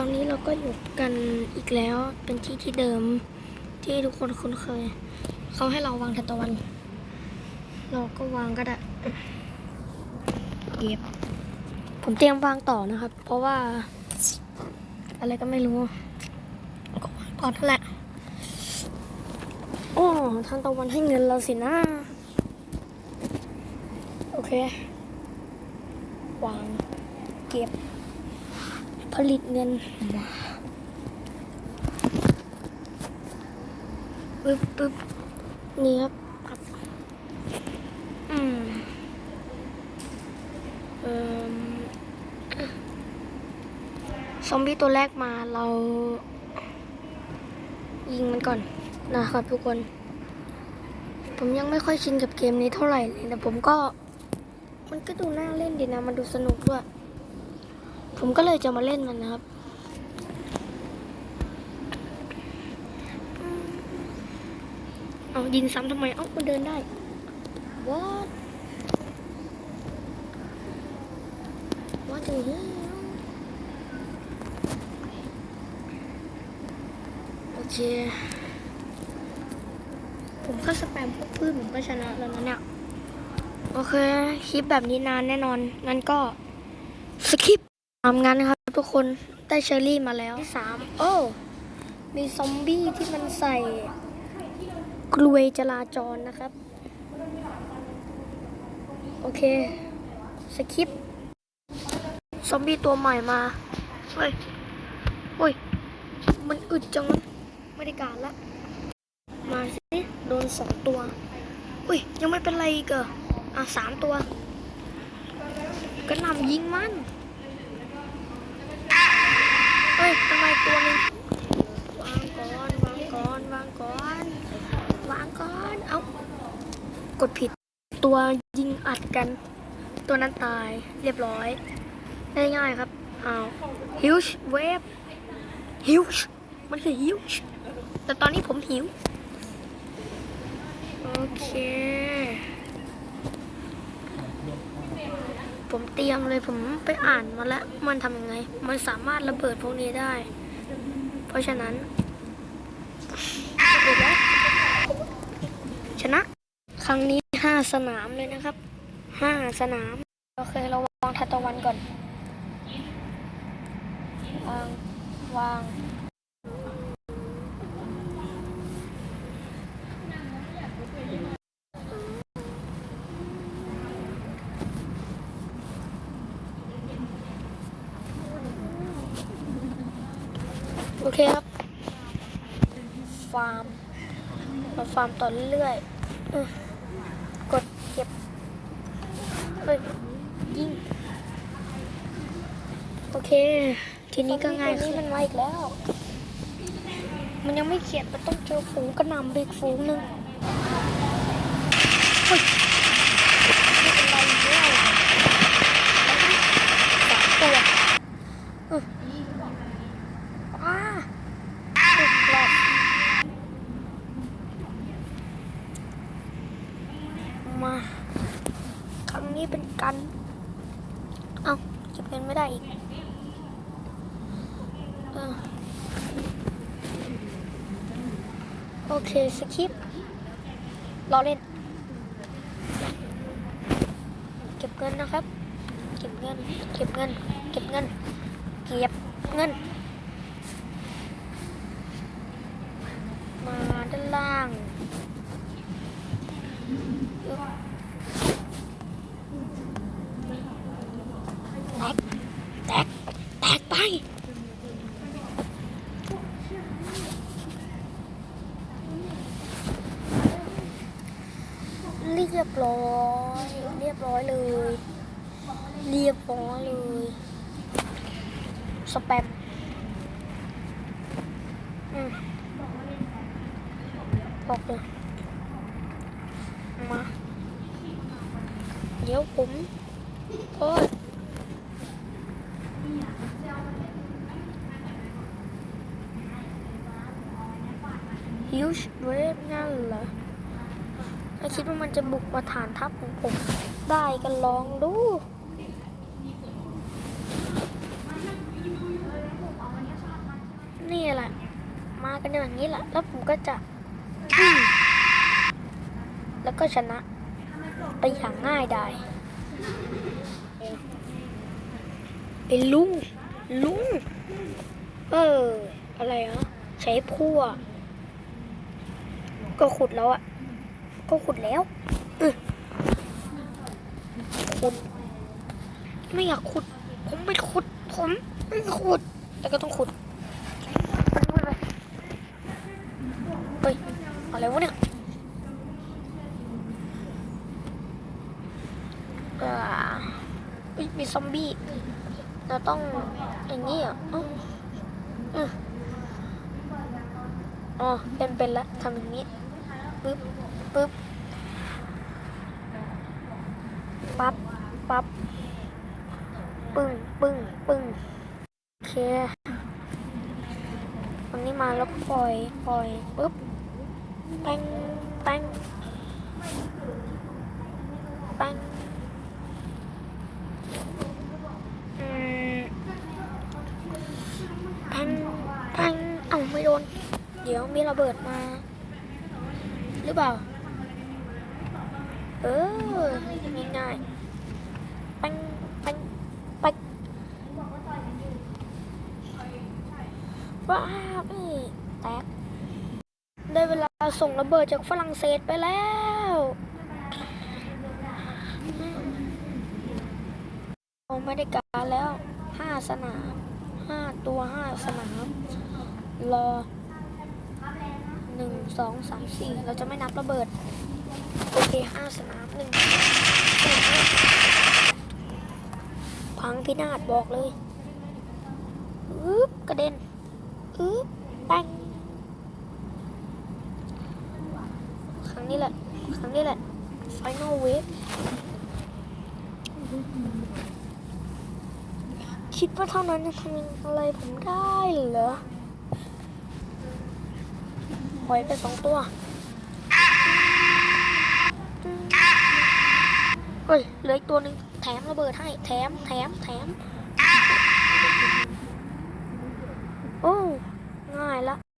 อนนี้เราก็อยู่กันอีกแล้วเป็นที่ที่เดิมที่ทุกคนคุ้นเคย เขาให้เราวางทตะวัน เราก็วางก็ได้เก็บผมเตรียมวางต่อนะครับ เพราะว่า อะไรก็ไม่รู้ก็วางก่อนนั่นแหละโอ้ทานตะวันให้เงินเราสินะโอเค วางเก็บ ผลิตเงินมาปึ๊บปึ๊บนี่ครับอืมเอ่มอซอมบี้ตัวแรกมาเรายิงมันก่อนนะครับทุกคน ผมยังไม่ค่อยชินกับเกมนี้เท่าไหร่เลยแต่ผมก็ มันก็ดูน่าเล่นดีนะ มันดูสนุกด้วย ผมก็เลยจะมาเล่นมันนะครับ เอายิงซ้ำทำไม เอ้ามันเดินได้ what what the hell โอเค ผมก็สแปมพวกพืชผมก็ชนะแล้วนะเนี่ยโอเค คลิปแบบนี้นานแน่นอน งั้นก็ สคริ ทำงานนะครับทุกคนได้เชอรี่มาแล้วสามโอ้มีซอมบี้ที่มันใส่กลวยจราจรนะครับ โอเค สคริป ซอมบี้ตัวใหม่มา เฮ้ยเฮ้ย มันอึดจังไม่ได้การละ มาสิ โดนสองตัวอุ้ย ยังไม่เป็นไรอีกเหรออะสามตัวกระหน่ำยิงมัน ฮ้ยทำไมตัวนึงวางก่อน วางก่อน วางก่อน วางก่อน เอากดผิด ตัวยิงอัดกัน ตัวนั้นตาย เรียบร้อย ได้ง่ายครับอ้าวฮิวช์เวฟฮิวช์มันคือฮิวช์แต่ตอนนี้ผมหิว โอเค ผมเตรียมเลยผมไปอ่านมาแล้วมันทำยังไง มันสามารถระเบิดพวกนี้ได้ เพราะฉะนั้นชนะ ครั้งนี้ห้าสนามเลยนะครับห้าสนาม โอเคเราวางทัตตะวันก่อน วาง วาง เคครับ ฟาร์มเราฟาร์มต่อเรื่อยๆอืมกดเก็บเฮ้ยยิงโอเค ทีนี้ก็ง่ายขึ้นมันมาอีกแล้ว มันยังไม่เขียนมันต้องเจอฝูงกระหน่ำไปอีกฝูงหนึ่งเฮ้ยไม่เป็นไรแล้วสามตัวอืออ้า ติดหลอดมา ครั้งนี้เป็น กัน เอาเก็บเงินไม่ได้อีกอโอเคสคริปรอเล่น เก็บเงินนะครับ เก็บเงิน เก็บเงิน เก็บเงิน เก็บเงิน มาด้านล่างอึ๊บ แตกแตกแตกไปเรียบร้อยเรียบร้อยเลย เรียบร้อยเลยสแปมอืมบอกเลยมา เดี๋ยวผมโอ้ย ฮิวช์เวฟนั่นเหรอไม่คิดว่ามันจะบุกมาฐานทัพของผม ได้กันลองดูนี่แหละ มากันอย่างนี้แหละ แล้วผมก็จะแล้วก็ชนะ ไปอย่างง่ายดายไอ้ลุง ลุง เออ อะไรอะใช้พั่ว ก็ขุดแล้วอะก็ขุดแล้วอขุด ไม่อยากขุด ผมไม่ขุด ผมไม่ขุด แต่ก็ต้องขุดไปไปไปเฮ้ยอะไรวะเนี่ยอ่าเฮ้ยมีซอมบี้ เราต้องอย่างนี้อะอ๋ออืออ๋อเป็นเป็นละทำอย่างนี้ ปึ๊บปึ๊บปั๊บปั๊บปึ้งปึ้งปึ้งโอเคอันนี้มาแล้วก็ปล่อยปล่อยปึ๊บแป้งแป้งแป้งอืมแป้งแป้งเอ้าไม่โดน เดี๋ยวมีระเบิดมา รือเปล่า เออง่ายๆป้งป้งป้งว้าวนี่แตก ได้เวลาส่งระเบิดจากฝรั่งเศสไปแล้วโอไม่ได้การแล้วห้าสนามห้าตัวห้าสนาม รอ หนึ่งสองสามสี่เราจะไม่นับระเบิด โอเคห้าสนามหนึ่งสองสามพังพินาศบอกเลยอึ๊บกระเด็นอึ๊บแป้งครั้งนี้แหละ ครั้งนี้แหละ Final Wave คิดว่าเท่านั้นจะทำอะไรผมได้เหรอ อยไปสองตัวเฮ้ยเหลืออีกตัวหนึ่งแถมระเบิดให้ แถม แถม แถม